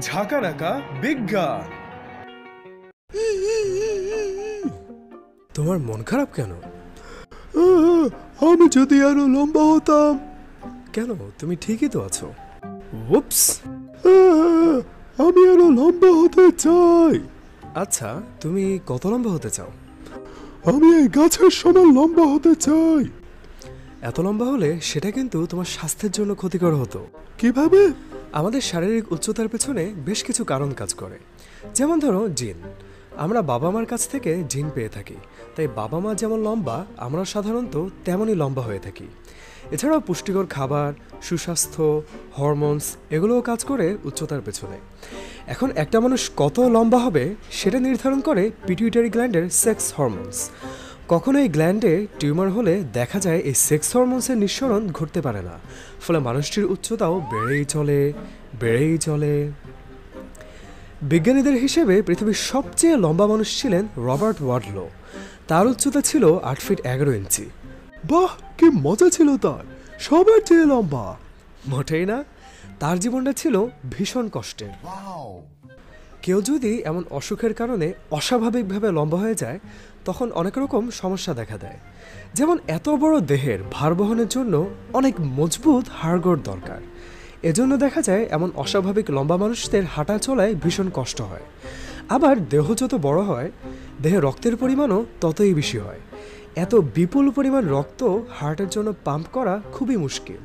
ঝাঁকানাকা বিজ্ঞান তোমার মন খারাপ কেন? আমি যদি আরও লম্বা হতাম। কেন? তুমি ঠিকই তো আছো। উপস আমি আরও লম্বা হতে চাই। আচ্ছা তুমি কত লম্বা হতে চাও? আমি এই গাছের সমান লম্বা হতে চাই। এত লম্বা হলে সেটা কিন্তু তোমার স্বাস্থ্যের জন্য ক্ষতিকর হতো। কীভাবে? আমাদের শারীরিক উচ্চতার পেছনে বেশ কিছু কারণ কাজ করে। যেমন ধরো, জিন। আমরা বাবা মার কাছ থেকে জিন পেয়ে থাকি। তাই বাবা মা যেমন লম্বা, আমরা সাধারণত তেমনই লম্বা হয়ে থাকি। এছাড়াও পুষ্টিকর খাবার, সুস্বাস্থ্য, হরমোনস, এগুলোও কাজ করে উচ্চতার পেছনে। এখন একটা মানুষ কত লম্বা হবে, সেটা নির্ধারণ করে পিটুইটারি গ্ল্যান্ডের সেক্স হরমোনস। কখনো এই গ্ল্যান্ডে টিউমার হলে দেখা যায় এই সেক্স হরমোনসের নিঃসরণ ঘটতে পারে না। ফলে মানুষটির উচ্চতাও বেড়েই চলে বেড়েই চলে। বিজ্ঞানীদের হিসেবে পৃথিবীর সবচেয়ে লম্বা মানুষ ছিলেন রবার্ট ওয়ার্ডলো তার উচ্চতা ছিল আট ফিট এগারো ইঞ্চি। বাহ কি মজা ছিল তার! সবার চেয়ে লম্বা। মোটেই না তার জীবনটা ছিল ভীষণ কষ্টের। কেউ যদি এমন অসুখের কারণে অস্বাভাবিকভাবে লম্বা হয়ে যায়, তখন অনেক রকম সমস্যা দেখা দেয়। যেমন এত বড় দেহের ভার বহনের জন্য অনেক মজবুত হাড়গোড় দরকার। এজন্য দেখা যায় এমন অস্বাভাবিক লম্বা মানুষদের হাঁটা চলায় ভীষণ কষ্ট হয়। আবার দেহ যত বড় হয়, দেহে রক্তের পরিমাণও ততই বেশি হয়। এত বিপুল পরিমাণ রক্ত হার্টের জন্য পাম্প করা খুবই মুশকিল।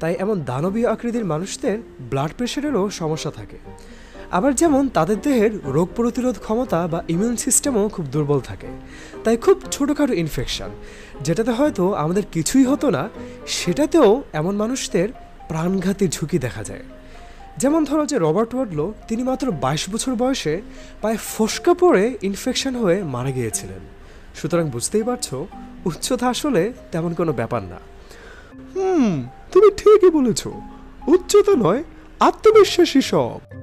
তাই এমন দানবীয় আকৃতির মানুষদের ব্লাড প্রেশারেরও সমস্যা থাকে। আবার যেমন তাদের দেহের রোগ প্রতিরোধ ক্ষমতা বা ইমিউন সিস্টেমও খুব দুর্বল থাকে। তাই খুব ছোটোখাটো ইনফেকশন যেটাতে হয়তো আমাদের কিছুই হতো না, সেটাতেও এমন মানুষদের প্রাণঘাতী ঝুঁকি দেখা যায়। যেমন ধরো যে রবার্ট ওয়ার্ডলো তিনি মাত্র বাইশ বছর বয়সে পায়ে ফসকা পড়ে ইনফেকশন হয়ে মারা গিয়েছিলেন। সুতরাং বুঝতেই পারছ, উচ্চতা আসলে তেমন কোনো ব্যাপার না। হুম, তুমি ঠিকই বলেছ। উচ্চতা নয়, আত্মবিশ্বাসী সব।